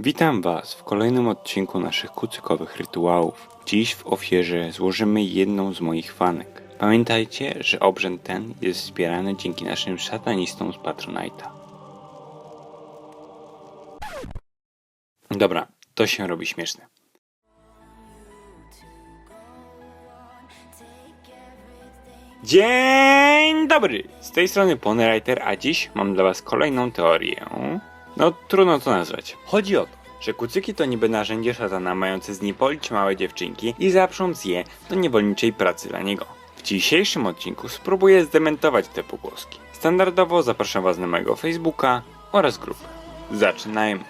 Witam Was w kolejnym odcinku naszych kucykowych rytuałów. Dziś w ofierze złożymy jedną z moich fanek. Pamiętajcie, że obrzęd ten jest wspierany dzięki naszym szatanistom z Patronite'a. Dobra, to się robi śmieszne. Dzień dobry! Z tej strony Ponywriter, a dziś mam dla Was kolejną teorię. No, trudno to nazwać. Chodzi o to, że kucyki to niby narzędzie szatana mające zniewolić małe dziewczynki i zaprząc je do niewolniczej pracy dla niego. W dzisiejszym odcinku spróbuję zdementować te pogłoski. Standardowo zapraszam Was na mojego Facebooka oraz grupę. Zaczynajmy.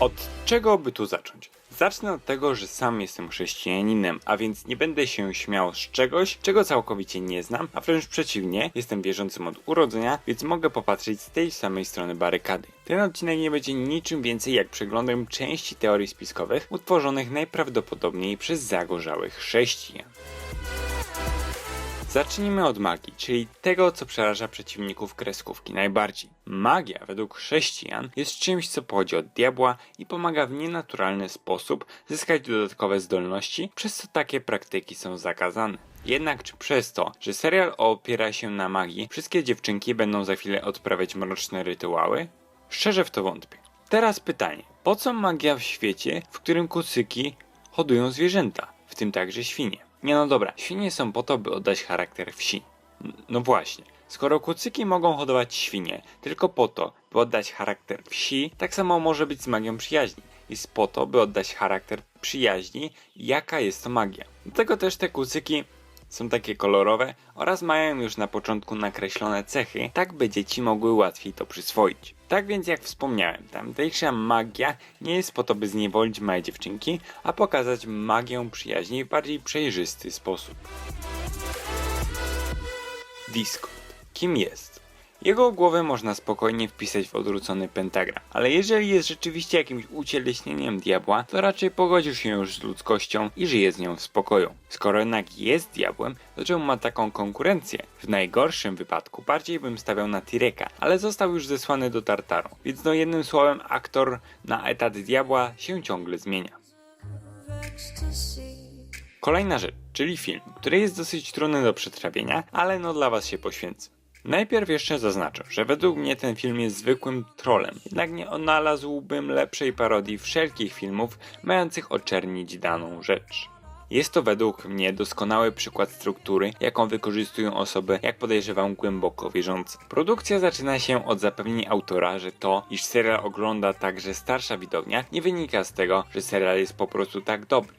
Od czego by tu zacząć? Zacznę od tego, że sam jestem chrześcijaninem, a więc nie będę się śmiał z czegoś, czego całkowicie nie znam, a wręcz przeciwnie, jestem wierzącym od urodzenia, więc mogę popatrzeć z tej samej strony barykady. Ten odcinek nie będzie niczym więcej jak przeglądem części teorii spiskowych utworzonych najprawdopodobniej przez zagorzałych chrześcijan. Zacznijmy od magii, czyli tego, co przeraża przeciwników kreskówki najbardziej. Magia, według chrześcijan, jest czymś, co pochodzi od diabła i pomaga w nienaturalny sposób zyskać dodatkowe zdolności, przez co takie praktyki są zakazane. Jednak czy przez to, że serial opiera się na magii, wszystkie dziewczynki będą za chwilę odprawiać mroczne rytuały? Szczerze w to wątpię. Teraz pytanie, po co magia w świecie, w którym kucyki hodują zwierzęta, w tym także świnie? Nie no dobra, świnie są po to, by oddać charakter wsi. No właśnie, skoro kucyki mogą hodować świnie tylko po to, by oddać charakter wsi, tak samo może być z magią przyjaźni. Jest po to, by oddać charakter przyjaźni, jaka jest to magia. Do tego też te kucyki są takie kolorowe oraz mają już na początku nakreślone cechy, tak by dzieci mogły łatwiej to przyswoić. Tak więc jak wspomniałem, tamtejsza magia nie jest po to, by zniewolić małe dziewczynki, a pokazać magię przyjaźni w bardziej przejrzysty sposób. Discord. Kim jest? Jego głowę można spokojnie wpisać w odwrócony pentagram, ale jeżeli jest rzeczywiście jakimś ucieleśnieniem diabła, to raczej pogodził się już z ludzkością i żyje z nią w spokoju. Skoro jednak jest diabłem, to czemu ma taką konkurencję? W najgorszym wypadku bardziej bym stawiał na Tireka, ale został już zesłany do Tartaru, więc no jednym słowem aktor na etat diabła się ciągle zmienia. Kolejna rzecz, czyli film, który jest dosyć trudny do przetrawienia, ale no dla was się poświęcę. Najpierw jeszcze zaznaczę, że według mnie ten film jest zwykłym trolem, jednak nie odnalazłbym lepszej parodii wszelkich filmów mających oczernić daną rzecz. Jest to według mnie doskonały przykład struktury, jaką wykorzystują osoby, jak podejrzewam, głęboko wierzące. Produkcja zaczyna się od zapewnień autora, że to, iż serial ogląda także starsza widownia, nie wynika z tego, że serial jest po prostu tak dobry.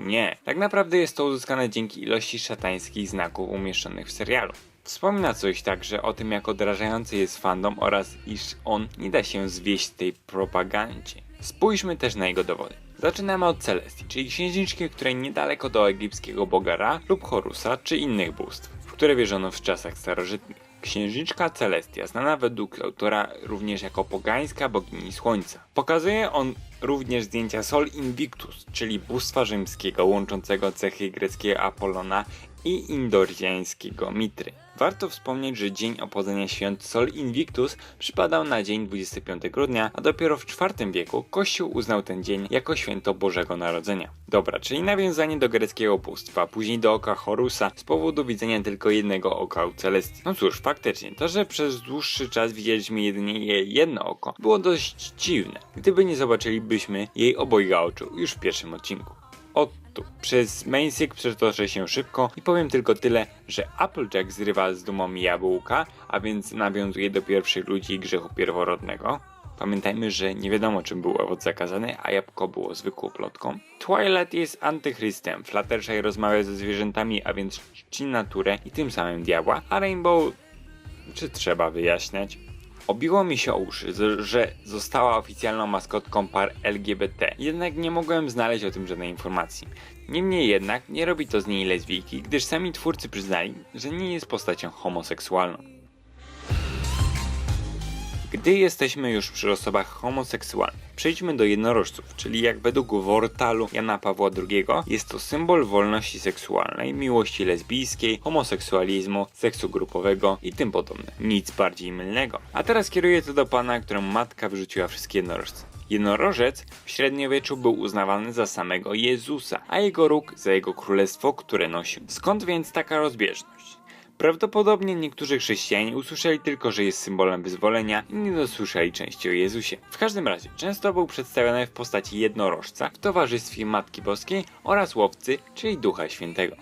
Nie, tak naprawdę jest to uzyskane dzięki ilości szatańskich znaków umieszczonych w serialu. Wspomina coś także o tym, jak odrażający jest fandom oraz iż on nie da się zwieść tej propagandzie. Spójrzmy też na jego dowody. Zaczynamy od Celestii, czyli księżniczki, której niedaleko do egipskiego boga Ra lub Horusa czy innych bóstw, w które wierzono w czasach starożytnych. Księżniczka Celestia, znana według autora również jako pogańska bogini słońca. Pokazuje on również zdjęcia Sol Invictus, czyli bóstwa rzymskiego łączącego cechy greckiego Apollona i indorzjańskiego Mitry. Warto wspomnieć, że dzień obchodzenia świąt Sol Invictus przypadał na dzień 25 grudnia, a dopiero w IV wieku Kościół uznał ten dzień jako święto Bożego Narodzenia. Dobra, czyli nawiązanie do greckiego bóstwa, później do oka Horusa z powodu widzenia tylko jednego oka u Celestii. No cóż, faktycznie, to, że przez dłuższy czas widzieliśmy jedynie jedno oko, było dość dziwne, gdyby nie zobaczylibyśmy jej obojga oczu już w pierwszym odcinku. O tu. Przez Mainsick przetoczę się szybko i powiem tylko tyle, że Applejack zrywa z dumą jabłka, a więc nawiązuje do pierwszych ludzi grzechu pierworodnego. Pamiętajmy, że nie wiadomo czym był owoc zakazany, a jabłko było zwykłą plotką. Twilight jest antychrystem, Fluttershy rozmawia ze zwierzętami, a więc czci naturę i tym samym diabła, a Rainbow... czy trzeba wyjaśniać? Obiło mi się o uszy, że została oficjalną maskotką par LGBT, jednak nie mogłem znaleźć o tym żadnej informacji. Niemniej jednak nie robi to z niej lesbijki, gdyż sami twórcy przyznali, że nie jest postacią homoseksualną. Gdy jesteśmy już przy osobach homoseksualnych, przejdźmy do jednorożców, czyli jak według Wortalu Jana Pawła II jest to symbol wolności seksualnej, miłości lesbijskiej, homoseksualizmu, seksu grupowego i tym podobne. Nic bardziej mylnego. A teraz kieruję to do pana, któremu matka wyrzuciła wszystkie jednorożce. Jednorożec w średniowieczu był uznawany za samego Jezusa, a jego róg za jego królestwo, które nosił. Skąd więc taka rozbieżność? Prawdopodobnie niektórzy chrześcijanie usłyszeli tylko, że jest symbolem wyzwolenia i nie dosłyszeli części o Jezusie. W każdym razie, często był przedstawiony w postaci jednorożca w towarzystwie Matki Boskiej oraz łowcy, czyli Ducha Świętego.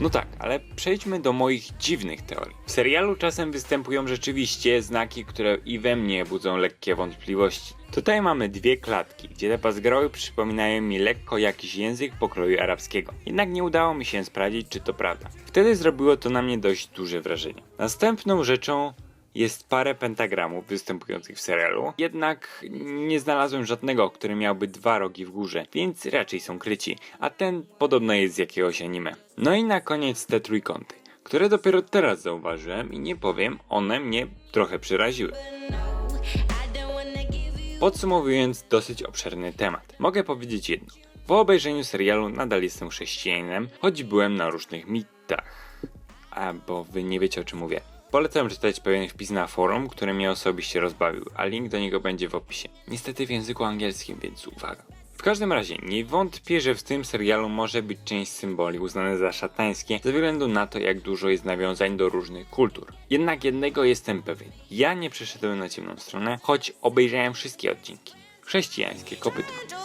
No tak, ale przejdźmy do moich dziwnych teorii. W serialu czasem występują rzeczywiście znaki, które i we mnie budzą lekkie wątpliwości. Tutaj mamy dwie klatki, gdzie te pazgroły przypominają mi lekko jakiś język pokroju arabskiego. Jednak nie udało mi się sprawdzić, czy to prawda. Wtedy zrobiło to na mnie dość duże wrażenie. Następną rzeczą jest parę pentagramów występujących w serialu, jednak nie znalazłem żadnego, który miałby dwa rogi w górze, więc raczej są kryci, a ten podobno jest z jakiegoś anime. No i na koniec te trójkąty, które dopiero teraz zauważyłem i nie powiem, one mnie trochę przeraziły. Podsumowując dosyć obszerny temat, mogę powiedzieć jedno. Po obejrzeniu serialu nadal jestem chrześcijaninem, choć byłem na różnych mitach. A, bo wy nie wiecie o czym mówię. Polecam czytać pewien wpis na forum, który mnie osobiście rozbawił, a link do niego będzie w opisie. Niestety w języku angielskim, więc uwaga. W każdym razie, nie wątpię, że w tym serialu może być część symboli uznane za szatańskie ze względu na to, jak dużo jest nawiązań do różnych kultur. Jednak jednego jestem pewien. Ja nie przeszedłem na ciemną stronę, choć obejrzałem wszystkie odcinki. Chrześcijańskie kopytko.